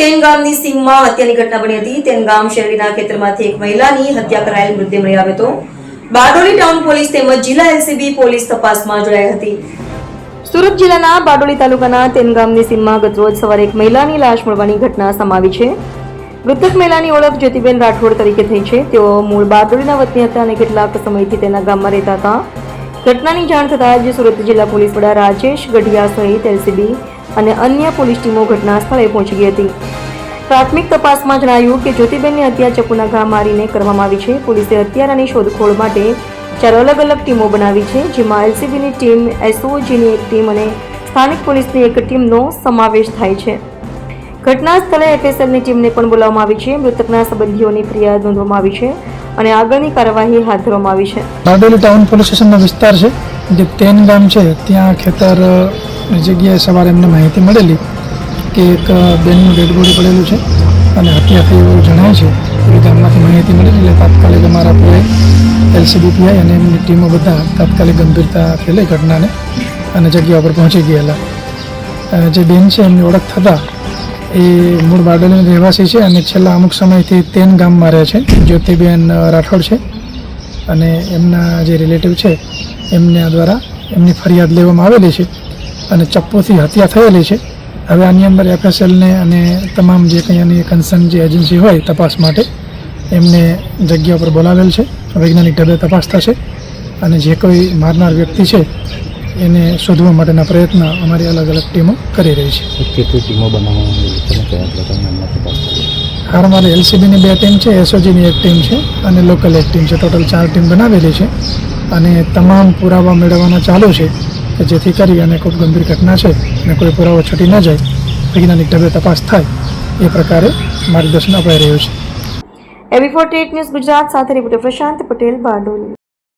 તેન ગામની સીમમાં હત્યાની ઘટના બની હતી. તેનગામ શહેરીના ખેતરમાંથી એક મહિલાની હત્યા કરાયેલ મૃતદેહ મળી આવ્યો હતો. બારડોલી ટાઉન પોલીસ તેમજ જિલ્લા એલસીબી પોલીસ તપાસમાં જોડાઈ હતી. સુરત જિલ્લાના બારડોલી તાલુકાના તેનગામની સીમમાં ગતરોજ સવારે એક મહિલાની લાશ મળવાની ઘટના સમાવી છે. મૃતક મહિલાની ઓળખ જ્યોતિબેન રાઠોડ તરીકે થઈ છે. તેઓ મૂળ બારડોલીના વતની હતા અને કેટલાક સમયથી તેના ગામમાં રહેતા હતા. ઘટનાની જાણ થતાં જ સુરત જિલ્લા પોલીસ વડા રાજેશ ગઢિયા સહિત એલસીબી અને અન્ય પોલીસ ટીમો ઘટના સ્થળે પહોંચી ગઈ હતી. પ્રાથમિક તપાસમાં જણાયું કે જ્યોતિબેનની હત્યા ચકુના ઘા મારીને કરવામાં આવી છે. પોલીસે હત્યારાની શોધખોળ માટે ચાર અલગ અલગ ટીમો બનાવી છે, જેમાં એલસીબીની ટીમ, એસઓજીની એક ટીમ અને સ્થાનિક પોલીસની એક ટીમનો સમાવેશ થાય છે. ઘટના સ્થળે એફએસએલની ટીમને પણ બોલાવવામાં આવી છે. મૃતકના સંબંધીઓની ફરિયાદ નોંધવામાં આવી છે અને આગળની કાર્યવાહી હાથ ધરવામાં આવી છે. બારડોલી ટાઉન પોલીસ સ્ટેશનનો વિસ્તાર છે. જે તેન ગામ છે, ત્યાં ખેતર જગ્યાએ સવારે એમને માહિતી મળેલી કે એક બેનનું ડેડ બોડી પડેલું છે અને હત્યા થઈ એવું જણાય છે એ ગામમાંથી માહિતી મળેલી એટલે તાત્કાલિક અમારા પૂરે એલસીબીપીઆઈ અને એમની ટીમો બધા તાત્કાલિક ગંભીરતાથી લઈ ઘટનાને અને જગ્યા ઉપર પહોંચી ગયેલા. જે બેન છે એમની ઓળખ થતાં એ મૂળ બારડોલીના રહેવાસી છે અને છેલ્લા અમુક સમયથી તેન ગામમાં રહે છે. જ્યોતિબેન રાઠોડ છે અને એમના જે રિલેટિવ છે એમના દ્વારા એમની ફરિયાદ લેવામાં આવેલી છે અને ચપ્પોથી હત્યા થયેલી છે. હવે આની અંદર એફએસએલને અને તમામ જે કંઈ આની કન્સર્ન જે એજન્સી હોય તપાસ માટે એમને જગ્યા પર બોલાવેલ છે. વૈજ્ઞાનિક ઢબે તપાસ થશે અને જે કોઈ મારનાર વ્યક્તિ છે એને શોધવા માટેના પ્રયત્ન અમારી અલગ અલગ ટીમો કરી રહી છે. કેટલી ટીમો બનાવવામાં આવી તમે કયા પ્રકારની હમણાં તપાસ કરી હાલ અમારે એલસીબીની બે ટીમ છે એસઓજીની એક ટીમ છે અને લોકલ એક ટીમ છે. ટોટલ ચાર ટીમ બનાવેલી છે અને તમામ પુરાવા મેળવવાના ચાલુ છે. કે જેથી કરી અને ખૂબ ગંભીર ઘટના છે અને કોઈ પુરાવો છૂટી ન જાય, વૈજ્ઞાનિક ઢબે તપાસ થાય, એ પ્રકારે માર્ગદર્શન અપાઈ રહ્યું છે. એબી ફોર્ટી ન્યૂઝ ગુજરાત સાથે રિપોર્ટર પ્રશાંત પટેલ બારડોલી.